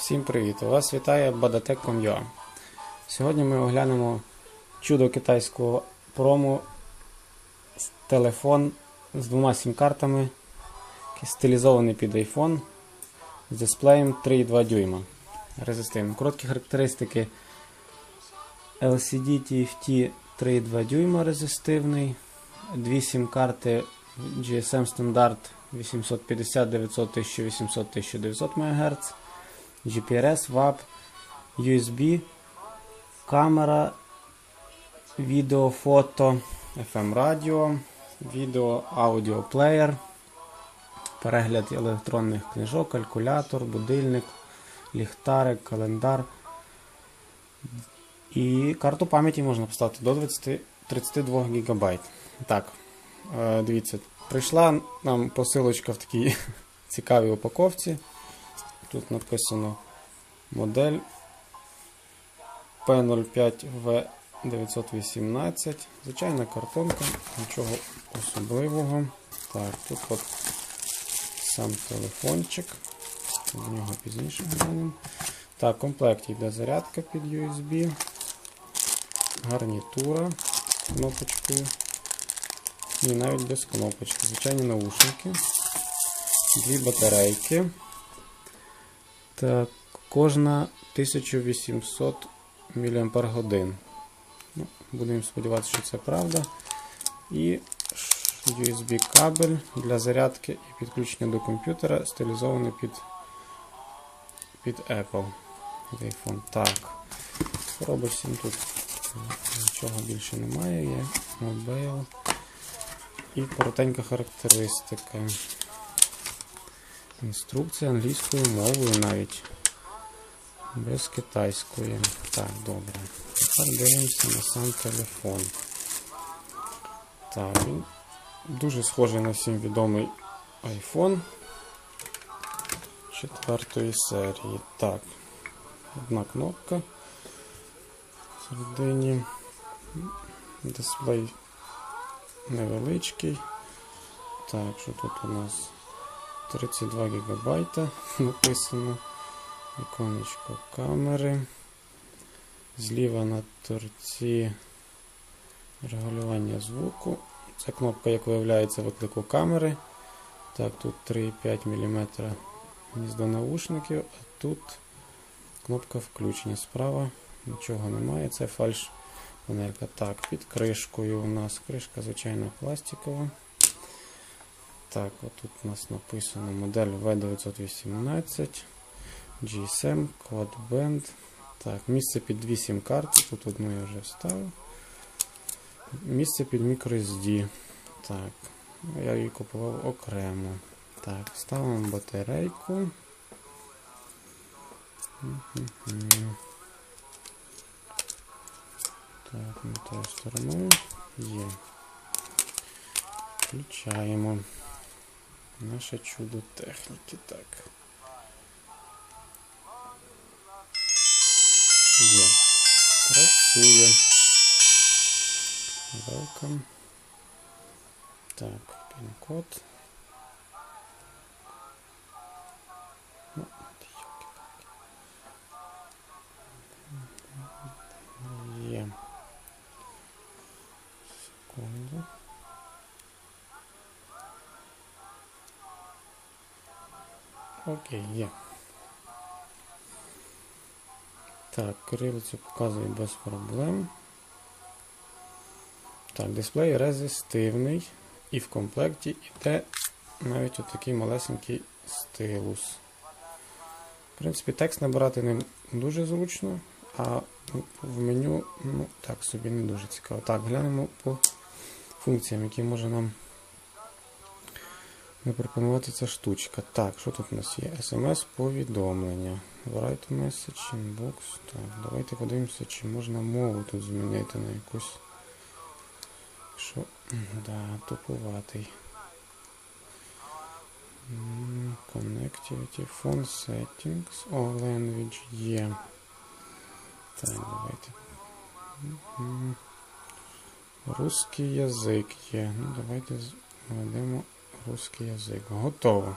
Всім привіт! Вас вітає Badatek.com.ua Сьогодні ми оглянемо чудо китайського прому телефон з двома сім-картами, стилізований під iPhone з дисплеєм 3,2 дюйма. Резистивний. Короткі характеристики LCD TFT 3,2 дюйма резистивний, дві сім-карти GSM стандарт 850, 900, 1800, 1900 МГц. GPRS, WAP, USB, камера, відео, фото, FM радіо, відео, аудіоплеєр, перегляд електронних книжок, калькулятор, будильник, ліхтарик, календар. І карту пам'яті можна поставити до 20, 32 ГБ. Так, е, дивіться, прийшла нам посилочка в такій цікавій упаковці. Тут написано модель P05V918. Звичайна картонка, нічого особливого. Так, тут от сам телефончик. В нього пізніше глянемо. Так, в комплекті йде зарядка під USB, гарнітура з кнопочкою. І навіть без кнопочки. Звичайні наушники, дві батарейки. Так, кожна 1800 мАч. Ну, Будемо сподіватися, що це правда. І USB кабель для зарядки і підключення до комп'ютера стилізований під під Apple. iPhone. Так. Коробочці тут нічого більше немає, є мобайл. І коротенька характеристика. Інструкція англійською мовою навіть. Без китайської. Так, добре. Тепер дивимося на сам телефон. Так, він дуже схожий на всім відомий iPhone четвертої серії. Так, одна кнопка всередині. Дисплей невеличкий. Так, що тут у нас? 32 ГБ написано. Іконечко камери. Зліва на торці регулювання звуку. Це кнопка, як виявляється, виклику камери. Так, тут 3,5 мм гніздо наушників, а тут кнопка включення. Справа нічого немає, це фальш панелька. Так, під кришкою у нас кришка, звичайно, пластикова. Так, отут у нас написано модель V918, GSM, Quad Band. Так, місце під 8 карт, тут одну я вже вставив. Місце під microSD. Так, я її купував окремо. Так, ставимо батарейку. Так, не тою стороною. Є. Включаємо наше чудо техніки. Так. Є. Працює. Welcome. Так, пін-код. Окей, є. Так, кирилицю показує без проблем. Так, дисплей резистивний і в комплекті йде навіть отакий малесенький стилус. В принципі, текст набирати ним дуже зручно, а в меню ну, так собі не дуже цікаво. Так, глянемо по функціям, які може нам запропонувати ця штучка. Так, що тут у нас є? SMS-повідомлення. Write message, inbox. Так, давайте подивимося, чи можна мову тут змінити на якусь. Що? Да, тупуватий. Connectivity, phone settings, all language є. Так, давайте. Русский язик є. Ну, давайте введемо русский язик. Готово.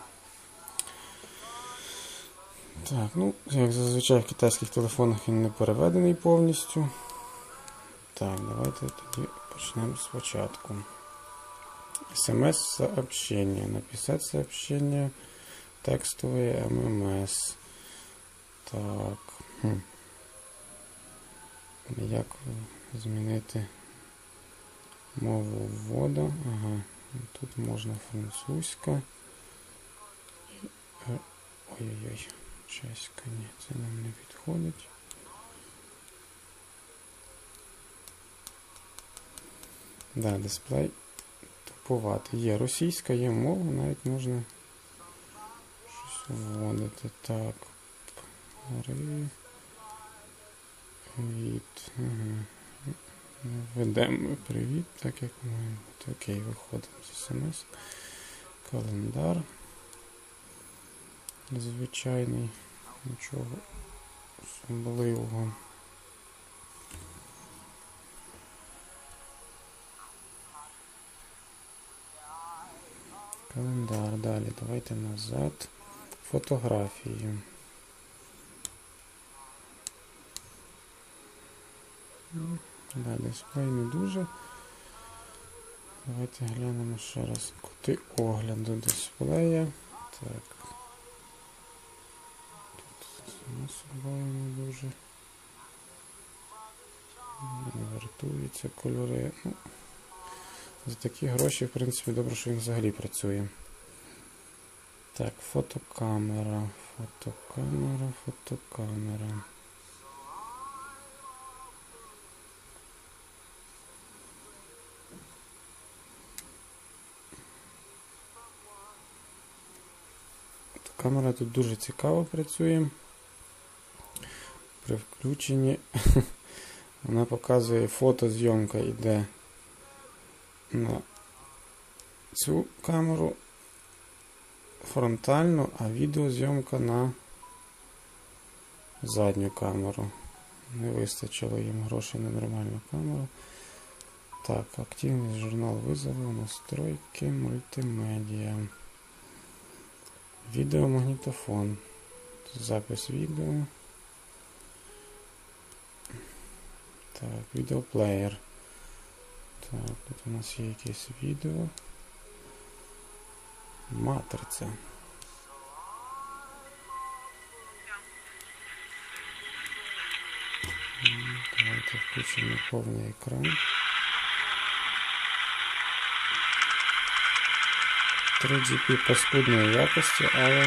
Так, ну, як зазвичай в китайських телефонах він не переведений повністю. Так, давайте тоді почнемо спочатку. СМС-сообщение. Написать сообщение. Текстовое ММС. Так. Хм. Як змінити мову вводу? Ага. Тут можна французька. Е, Ой-ой-ой. Чеська, ні, це нам не підходить. Да, дисплей тупувати. Є російська, є мова, навіть можна щось вводити. Так. Привіт. Ага. Ведемо привіт, так як бути. Окей, виходимо з смс. Календар. Звичайний. Нічого особливого. Календар. Далі. Давайте назад. Фотографії. Да, дисплей не дуже. Давайте глянемо ще раз кути огляду дисплея. Так. Тут само собою не дуже. Не вартуються кольори. Ну, за такі гроші, в принципі, добре, що він взагалі працює. Так, фотокамера, фотокамера, фотокамера. Камера тут дуже цікаво працює. При включенні вона показує фотозйомка йде на цю камеру фронтальну, а відеозйомка на задню камеру. Не вистачило їм грошей на нормальну камеру. Так, активний журнал визову, настройки, мультимедіа. Відеомагнітофон. Запис відео. Так, відеоплеєр. Так, тут у нас є якесь відео. Матриця. Давайте включимо повний екран. 3GP паскудної якості, але